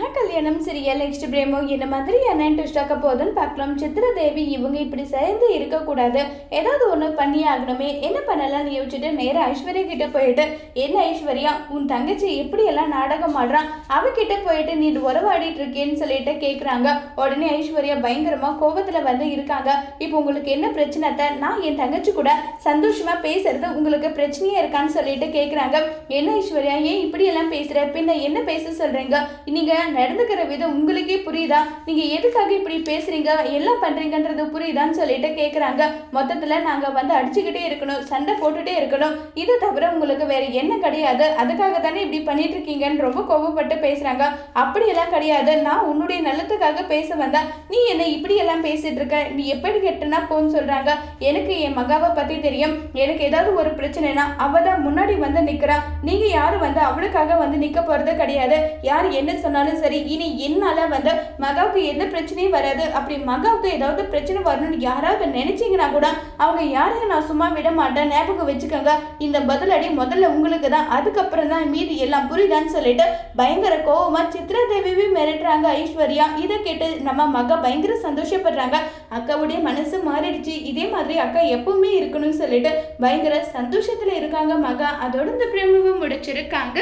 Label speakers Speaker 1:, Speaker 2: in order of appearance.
Speaker 1: மகா கல்யாணம் நெக்ஸ்ட் பிரேமோ என்ன மாதிரியான ட்விஸ்ட் ஆக்க போகுதுன்னு பார்க்கலாம். சித்ரதேவி இவங்க இப்படி சேர்ந்து இருக்கக்கூடாது. ஏதாவது ஒன்று பண்ணி ஆகணுமே. என்ன பண்ணலாம்னு யோசிச்சுட்டு நேராக ஐஸ்வர்யா கிட்ட போயிட்டு என்ன ஐஸ்வர்யா உன் தங்கச்சி எப்படியெல்லாம் நாடகம் ஆடுறான் அவகிட்ட போயிட்டு நீ உறவாடிட்டு இருக்கேன்னு சொல்லிட்டு கேட்குறாங்க உடனே ஐஸ்வர்யா பயங்கரமாக கோபத்தில் வந்து இருக்காங்க. இப்போ உங்களுக்கு என்ன பிரச்சனைத்தை நான் என் தங்கச்சி கூட சந்தோஷமாக பேசுறது உங்களுக்கு பிரச்சனையே இருக்கான்னு சொல்லிட்டு கேட்குறாங்க என்ன ஐஸ்வர்யா ஏன் இப்படியெல்லாம் பேசுகிற பின்ன என்ன பேச சொல்றீங்க? நடந்துக்கிற விதம் உங்களுக்கே புரியுதா? நீங்க எதுக்காக இப்படி பேசுறீங்க? எல்லாம் பண்றீங்கன்றது புரியுதான்னு சொல்லிட்டு கேட்குறாங்க மொத்தத்துல நாங்க வந்து அடிச்சுக்கிட்டே இருக்கணும் சண்டை போட்டுட்டே இருக்கணும். இது தவிர உங்களுக்கு வேற என்ன கிடையாது. அதுக்காக தானே இப்படி பண்ணிட்டு இருக்கீங்கன்னு ரொம்ப கோபப்பட்டு பேசுறாங்க. அப்படியெல்லாம் கிடையாது. நான் உன்னுடைய நல்லத்துக்காக பேச வந்தா நீ என்ன இப்படி எல்லாம் பேசிட்டு இருக்க? நீ எப்படி கெட்டனா போன்னு சொல்றாங்க. எனக்கு என் மகாவை பத்தி தெரியும். எனக்கு ஏதாவது ஒரு பிரச்சனைனா அவ தான் முன்னாடி வந்து நிக்கிறா. நீங்க யாரும் வந்து அவளுக்காக வந்து நிக்க போறது கிடையாது. யார் என்ன சொன்னாலும் சரி இனி என்னால வந்து மகாவுக்கு எந்த பிரச்சனையும் வராது. அப்படி மகாவுக்கு ஏதாவது பிரச்சனை வரணும்னு யாராவது நினைச்சீங்கன்னா கூட அவங்க யாரையும் நான் சும்மா விட மாட்டேன் ஞாபகம் வச்சுக்கோங்க. இந்த பதிலடி முதல்ல உங்களுக்கு தான் அதுக்கப்புறம் தான் மீதி எல்லாம் புரியுதான்னு சொல்லிட்டு பயங்கர கோபமாக சித்ரா தேவியே மிரட்டுறாங்க ஐஸ்வர்யா. இதை கேட்டு நம்ம மகா பயங்கர சந்தோஷப்படுறாங்க. அக்காவுடைய மனசு மாறிடுச்சு. இதே மாதிரி அக்கா எப்பவுமே இருக்கணும்னு சொல்லிட்டு பயங்கர சந்தோஷத்துல இருக்காங்க மகா. அதோட இந்த பிரேமவும் முடிச்சிருக்காங்க.